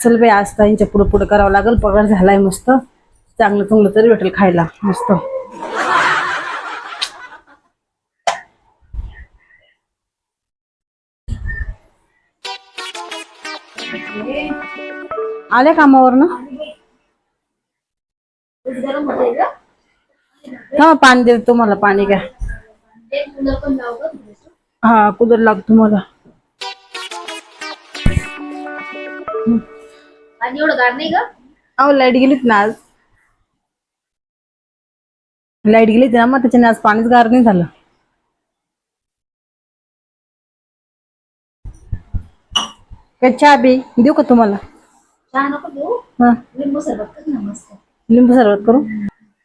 चल बाई आज ताईंच्या पुढं पुढं करावं लागेल पगार झालाय मस्त. चांगलं चांगलं तरी भेटेल खायला मस्त. आले कामावर ना हा पाणी देतो तुम्हाला पाणी घ्या. हा कुदर लागतो मला आणि एवढं गार नाही ग? अहो लाइट गेलीत ना आज. लाइट गेली ना मग त्याच्याने आज पाणीच गार नाही झालं. काय चहा बी देऊ का तुम्हाला? चहा नको देऊ. हा. लिंबू सरबत कर ना मस्त. लिंबू सरबत करू?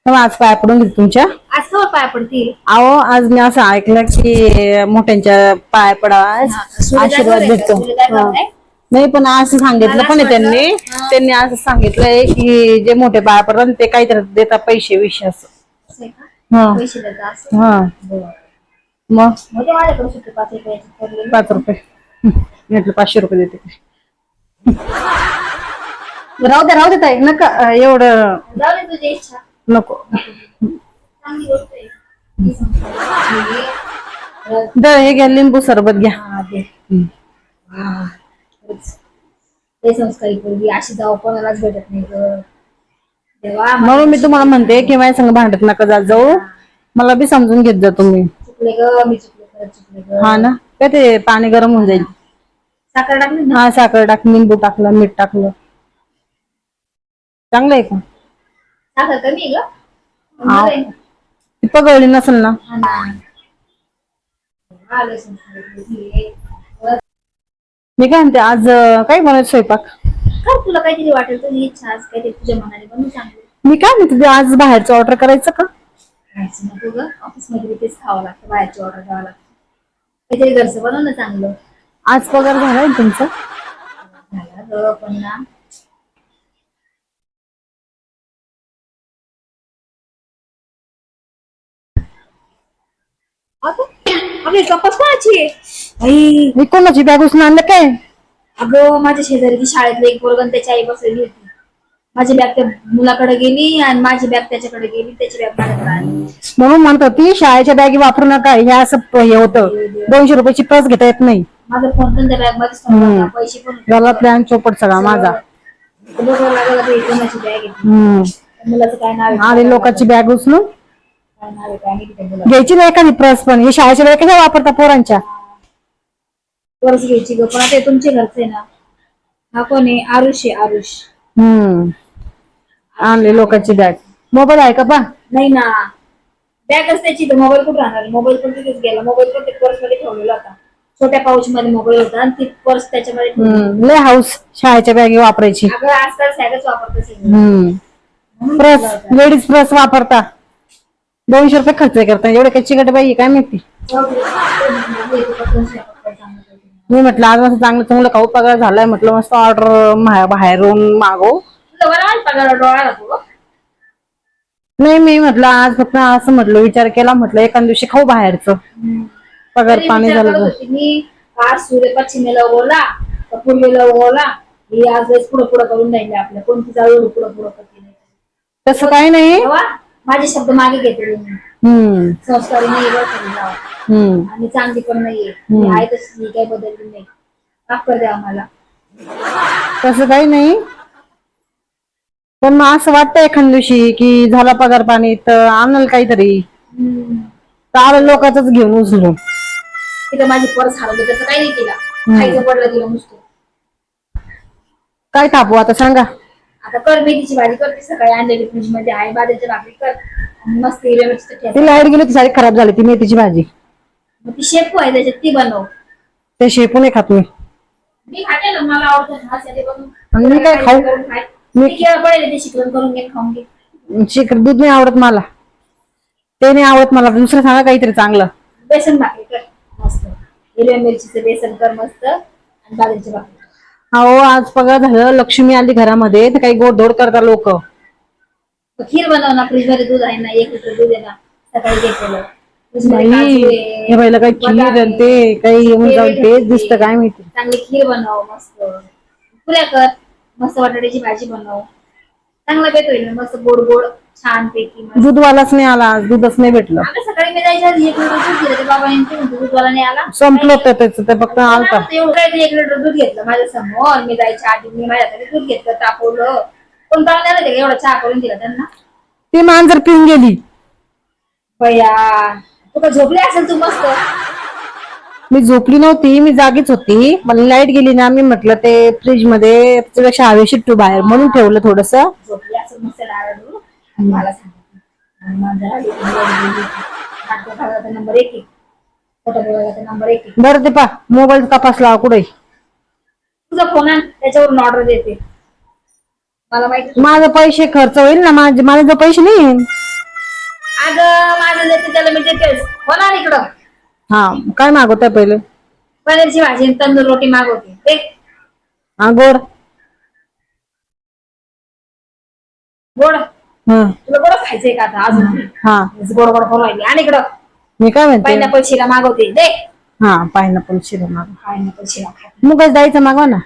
तेव्हा आज पाय पडून घेते तुमच्या. आज कवर पाय पडतील? अहो आज मी असं ऐकलं की मोठ्यांच्या पाय पडावा. आशीर्वाद भेटतो. हा. नाही पण असं सांगितलं पण आहे त्यांनी. त्यांनी असं सांगितलंय की जे मोठे पडतात ते काहीतरी देतात पैसे विषय असं. हा. पैसे देतात असं? हा. बरं. मग? मग ते माझ्याकडे सुट्टे पाच रुपये म्हटलं पाचशे रुपये देते. राहू दे राहू दे ताई. नका अं, एवढं जाऊ दे तुझी इच्छा. नको. चांगली गोष्ट आहे. ही घ्या लिंबू सरबत घ्या. हा, दे. हं. हा. ते संस्कारी पोरगी अशी जाऊ कोणालाच भेटत नाही ग. देवा म्हणून मी तुम्हाला म्हणते की माझ्या संग भांडत नका जात जाऊ. मला बी समजून घेत जा तुम्ही. चुकले ग मी चुकले खरंच चुकले ग. हा ना? काय ते पाणी गरम होऊन जाईल? साखर टाकली ना? हा साखर टाक लिंबू टाकलं मीठ टाकलं. चांगलं आहे का? साखर कमी आहे ग. पण हा. बरं आहे. ती पगवली नसेल ना? हा ना. लय संस्कारी पोरगी आहे. बरं. मी काय म्हणते आज अं, काय बनवायचं स्वयंपाक? कर तुला काहीतरी वाटेल तुझी इच्छा आज काहीतरी तुझ्या मनाने बनवून सांगू मी काय म्हणते ते आज बाहेरचं ऑर्डर करायचं का? खायचं नको ग ऑफिसमध्ये तेच खावं लागतं बाहेरची ऑर्डर द्यावं लागतं. काहीतरी घरचं बनव ना चांगलं. आज पगार झालाय ना तुमचा? झाला ग पण ना. अगं अगं कपास कोणाची आहे आई मी कोणाची बॅग उचलून आणलं काय? अगं माझ्या शेजारी शाळेतलं एक पोरगण त्याची आई बसलेली होती. माझी बॅग त्या मुलाकडे गेली आणि माझी बॅग त्याच्याकडे गेली त्याची बॅग माझ्याकडे आली. म्हणून म्हणत होती शाळेच्या बॅगी वापरू नका. हे असं प- हे होतं. दोनशे रुपयाची प्रस घेता येत नाही. माझा फोन पण त्या बॅग मध्येच ठेवला होता. पैसे पण होते. प्लॅन चोपट सगळा माझा. बघावं लागलं आता ही कोणाची बॅग आहे. हम्म. त्या मुलाचं काय नाव आहे. आणि लोकांची बॅग उचलून घ्यायची नाही एखादी प्रस पण. हे शाळेच्या बॅग कशा वापरता पोरांच्या? पर्स घ्यायची ग पण आता हे तुमचे घरचे आहे ना. हा कोण आहे? आरुष आहे आरुष. हम्म. आणले लोकांची बॅग मोबाईल आहे का पा? नाही ना. बॅगच त्याची तर मोबाईल कुठे राहणार? मोबाईल पण तिथेच गेला. मोबाईल पण ते पर्समध्ये ठेवलेला होता. छोट्या पाऊच मध्ये मोबाईल होता आणि ती पर्स त्याच्यामध्ये ठेवली. हम्म. लय हाऊस शाळेच्या बॅगी वापरायची. अगं आजकाल सॅगच वापरतो म्हणून ठेवला होता. लेडीज प्रस वापरता. दोनशे रुपये खर्च करता. एवढे काही चिकट बाई काय माहिती. मी म्हटलं आज मस्त चांगलं चांगलं खाऊ पगार झालाय म्हटलं मस्त ऑर्डर बाहेरून लागतो नाही मी म्हटलं आज फक्त असं म्हटलं विचार केला म्हटलं एखाद दिवशी खाऊ बाहेरचं. पगार पाणी झालं मी आज सूर्य पश्चिमेला तर पूर्वेला ही आज पुढं पुढं करून राहिले आपल्या. कोणती जाऊ पुढं पुढं करते नाही. तसं काही नाही. माझे शब्द मागे घेतले मी. हम्म. संस्कारी नाही बरं. हम्म. आणि चांगली पण नाहीये. मी आहे तशी मी काही बदलली नाही. माफ कर द्या आम्हाला. तसं काही नाही. पण मग असं वाटतं एखाद दिवशी की झाला पगार पाणी तर आणल काहीतरी. तर आलं लोकांच घेऊन उचलू. तिथं माझी पर्स हरवली त्याचं काही नाही केला खायचं पडलं तिला नुसतं. काय तापू आता सांगा. आता कर मेथीची भाजी करते सकाळी आणलेली फ्रीजमध्ये आहे बाजरीची भाकरी कर. आणि मस्त हिरव्या मिरचीचं ठेचा ती लाइट गेली ती सारी खराब झाली ती मेथीची भाजी. मग ती शेपू आहे त्याच्यात ती बनव. ते शेपू नाही खात मी. मी खाते ना मला आवडतं. आणि मी काय खाऊ? मी केळं पडेल ते शिकवण करून घे खाऊन घे. दूध नाही आवडत मला. ते नाही आवडत मला. दुसरं सांगा काहीतरी चांगलं. बेसन भाकरी कर मस्त. हिरव्या मिरचीचं बेसन कर मस्त. आणि बाजरीची भाकरी अहो आज पगार झालं लक्ष्मी आली घरामध्ये. तर काही गोडधोड करता लोक. खीर बनव ना फ्रीजमध्ये दूध आहे ना एक लिटर दूध आहे ना सकाळी घेतलेलं. काजू आहे, हे बाईला काही बदाम खीर आहे, आणि ते काही येऊन जाऊन तेच. दिसतं काय माहिती. चांगली खीर बनव मस्त. पुऱ्या कर मस्त बटाट्याची भाजी बनव. चांगला बेत होईल ना, मस्त गोड गोड छान पैकी मस्त. दूधवालाच नाही आला आज दूधच नाही भेटलं. अगं सकाळी मी जायच्या आधी एक लिटर दूध घेतलं ते बाबा यांचे म्हणतो दूधवाला नाही आला. संपलं होतं त्याचं ते फक्त आलता. एवढं काय ते एक लिटर दूध घेतलं माझ्यासमोर मी जायच्या आधी मी माझ्याकडे दूध घेतलं तापवलं. कोण पाहुण्याला ते एवढा चहा करून दिला त्यांना. ती मांजर पिऊन गेली. बया तू का झोपली असेल तू मस्त. मी झोपली नव्हती मी जागीच होती. मला लाइट गेली ना मी म्हटलं ते फ्रीजमध्ये त्याच्यापेक्षा हवेशीर ठेवू बाहेर म्हणून ठेवलं थोडस. बरं ते पा मोबाईल तपासला कुठे? तुझा फोन आण त्याच्यावरून ऑर्डर देते. मला माहिती माझे पैसे खर्च होईल ना माझे माझे पैसे नाही अगं माझं त्याला मी देतेच आण इकडं. हा काय मागवताय पहिले? पनीरची भाजी आणि तंदूर रोटी मागवते. ते हा गोड. गोड? हा. तुला गोड खायचंय का आता? अजून? हा. गोड गोड करून राहिली. आणि इकडं मी काय म्हणते? पायनॅपल शिरा मागवते. दे. हा पायनॅपल शिरा मागव. पायनॅपल शिरा खा. मुगाच मागवा ना.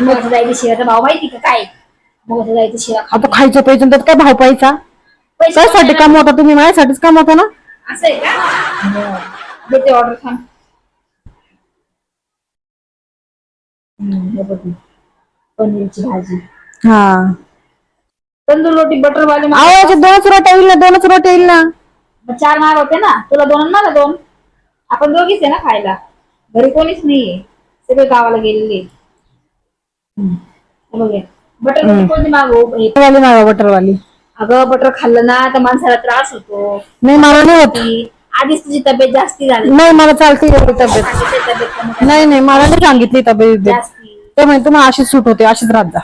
मुगाचं जायचं शिराचा भाव माहिती का काय? मुगाचं जायचं शिरा खा आता खायचं पैसे त्यात काय भाव पाहायचा? पैसे त्यासाठी कमवता तुम्ही? माझ्यासाठीच कमवता ना? असं आहे का? देते ऑर्डर थांब. हम्म, हे बघ ना. पनीरची भाजी. हा. तंदूर रोटी बटर वाली अहो याचे दोनच रोट्या येईल ना दोनच रोट्या येईल ना. मग चार मागवते ना तुला दोन आणि मला दोन. आपण दोघीच आहे ना खायला. घरी कोणीच नाहीये. सगळे गावाला गेलेले बटर रोटी कोणती मागवू? हे- वाली मागा बटरवाली अगं बटर खाल्लं ना तर माणसाला त्रास होतो. नाही मला नाही होत. ती- आधीच तुझी तब्येत जास्ती झाली. नाही मला चालते एवढी तब्येत. सांगितली तब्येत कमी कर- नाही नाही मला नाही सांगितली तब्येत बिब्येत. जास्ती. ते तुम्हाला अशीच सूट होते अशीच राहत जा.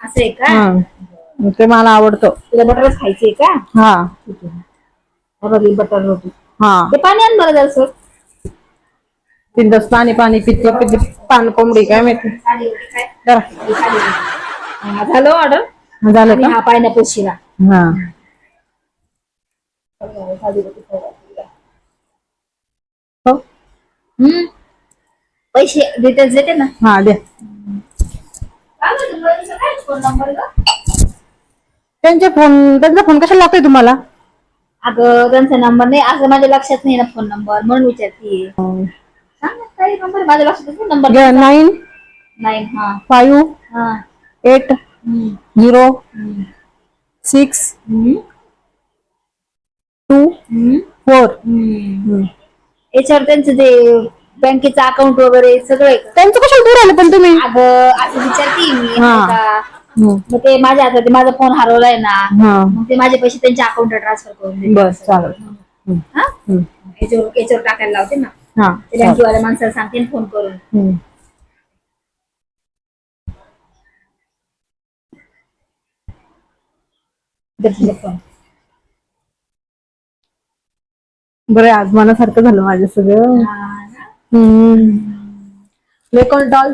असं आहे का? हा. ते मला आवडतं. तुला बटरच खायचंय का? हा. ठीक आहे. हा बघ ही बटर रोटी. हा. ते पाणी आण बरं जरासं. तीन दिवस पाणी पाणी पिते पिते. पान कोंबडी काय माहिती. रोटी. जरा. ही रोटी. हा, झालं ऑर्डर झालं आणि का? हा पायनॅपल शिरा. हा. हो. हम्म. पैसे डिटेल्स देते ना. हा दे. काय गं तुला? तुझा काय फोन नंबर ग? त्यांचे फोन त्यांचा फोन कशाला लागतोय तुम्हाला? अगं त्यांचा नंबर नाही. असं माझ्या लक्षात नाही ना फोन नंबर म्हणून विचारते सांग ना, नंबर माझ्या लक्षात नाही नंबर नाईन नाही हा. फाईव्ह हा. Eight zero six two four. याच्यावर त्यांचं ते बँकेचं अकाउंट वगैरे सगळं आहे का? त्यांचं कशाला दूर आले पण तुम्ही अगं असं विचारते मी हा. का? हम्म. मग ते माझ्या हातात ते माझा फोन हरवलाय ना हा मग ते माझे पैसे त्यांच्या अकाउंटला ट्रान्सफर करून दे बस चालेल हम्म. हा हम्म. याच्यावर याच्यावर टाकायला लावते ना हा ते बँकेवाल्या माणसाला सांगते ना फोन करून हम्म. दे तुझा फोन बरं आज मनासारखं झालं माझं सगळं. हा? हम्म.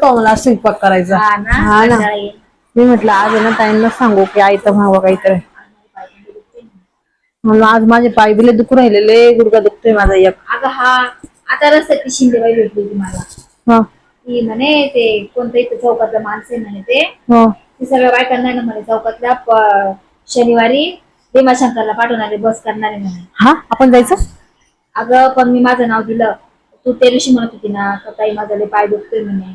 तो मला स्वयंपाक करायचा. हा ना? हा. मी म्हटलं आज आहे ना ताईंना सांगू की आई तर व्हावं काहीतरी. म्हणून आज माझे पाय बिले दुखू राहिलेले गुडघा दुखतोय माझा एक. अगं हा आता रस्त्यात ती शिंदेबाई भेटली होती मला. हा. ती म्हणे ते कोणतं इथं चौकातलं माणसं आहे म्हणे ते. हो. ती सगळ्या बायकांना आहे ना म्हणे चौकातल्या प- शनिवारी भीमाशंकरला पाठवणारे बस करणारे म्हणे हा? आपण जायचं? अगं पण मी माझं नाव दिलं. तू त्या दिवशी म्हणत होती ना का ताई माझा लय पाय दुखतोय म्हणे.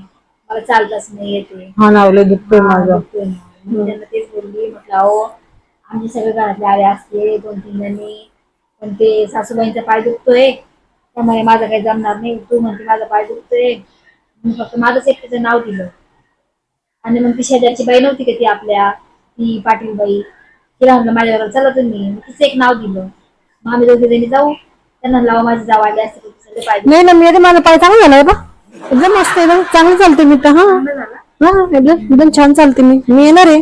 मला चालताच नाही येते. हा दुखतोय हा, माझं. दुखतोय ना. मी त्यांना तेच बोलली म्हटलं अहो आमचे सगळे घरातले आले असते दोन तीन जणी. पण ते सासूबाईंचा पाय दुखतोय. त्यामुळे माझं काही जमणार नाही. तू म्हणते माझा पाय दुखतोय. मी फक्त माझंच एकट्याचं नाव दिलं. आणि मग ती शेजारची बाई नव्हती का ती आपल्या? ती पाटील बाई तिला म्हणलं माझ्याबरोबर चला तुम्ही. मग तिचं एक नाव दिलं. मग आम्ही दोघे जणी जाऊ. त्यांना लावा माझी जाऊ आली असते नाही ना मी आता माझा पाय चांगला झालाय बा. एकदम मस्त एकदम चांगलं चालते मी तर हा. झाला? हा एकदम एकदम छान चालते मी. मी येणार आहे.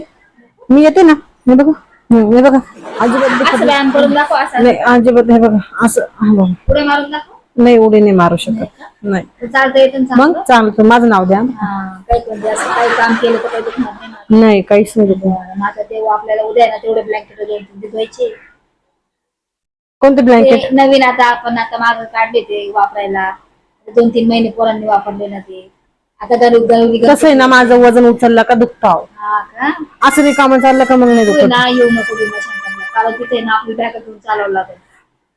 मी येते ना. हे बघा. हम्म, हे बघा. अजिबात दुखत असं व्यायाम करून दाखव असं. नाही अजिबात हे बघा. असं हा बघा. पुढे मारून दाखव. नाही उडी नाही मारू शकत. नाही तर चालतं येतं ना मग चांगलं चालतं माझं नाव द्या. हा, काही असं काही काम केलं तर काही दुखणार नाही काहीच नाही दुखत. बरं, मग आता तेव्हा आपल्याला उद्या ना तेवढे ब्लँकेट धुवायचे. कोणते ब्लँकेट ते नवीन आता आपण आता माग काढले ते वापरायला. दोन तीन महिने पोरांनी वापरले ना ते. आता गरीब गरीब कसं आहे ना माझं वजन उचललं का दुखतं अहो. हा का? असं नाही कामं चाललं का मग नाही तू दुखत? ना येऊ नको भीमाशंकरला कारण तिथे ना आपली बॅग घेऊन चालवं लागेल.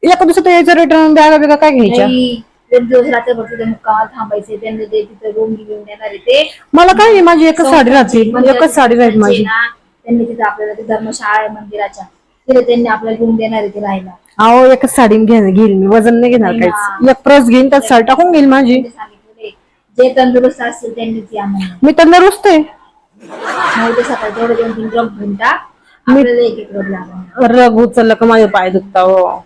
एका दिवसात यायचं रिटर्न बॅगा बिगा काय घ्यायच्या नाही. एक दिवस रात्रभर तिथे मुक्कामाला थांबायचे त्यांनी ते तिथे रूम घेऊन देणार आहे ते. मला काय नाही माझी एकच साडी राहते मंदिराची एकच साडी राहते माझी. ना, त्यांनी तिथे आपल्याला ती धर्मशाळा आहे मंदिराच्या तिथे त्यांनी आपल्याला घेऊन देणार आहे ते राहायला. अहो एकच साडी घेईन घेईल मी वजन नाही घेणार काहीच. एक प्रस घेईन त्यात साडी टाकून घेईल माझी. ते. सांगितलेले जे तंदुरुस्त असतील त्यांनीच या म्हणून. मी तंदुरुस्त आहे. मग ते सकाळी तेवढे दोन तीन घेऊन टाक. आपल्याला एक एक रग लागणार. रग उचललं का माझे पाय दुखता हो.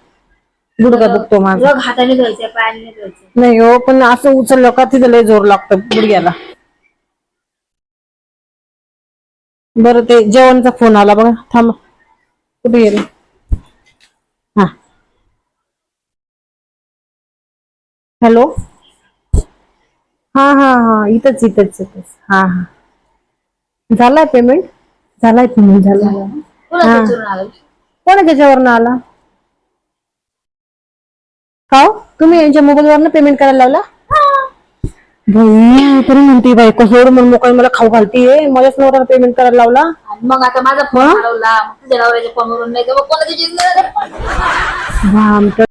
गुडघा दुखतो माझा. हाताने धुवायचे पायाने नाही धुवायचे. नाही हो पण असं उचललं का तिथं लय जोर लागतं गुडघ्याला. बरं ते जेवणचा फोन आला बघा. थांब. कुठे गेले? हा. हॅलो? हा हा हा. इथंच इथंच इथंच. हा हा. झालाय पेमेंट झालाय पेमेंट झाला तुला विचारून आलं? कोणा त्याच्यावरनं आला? का हो? तुम्ही यांच्या मोबाईल वरनं पेमेंट करायला लावला? बाई तरी म्हणते बाई कसं म्हणून मोकळी मला खाऊ घालतीये. माझ्याच नवऱ्याला पेमेंट करायला लावला. मग आता माझा फोन हरवला. मग तुझ्या नवऱ्याच्या फोनवरून नाही तर मग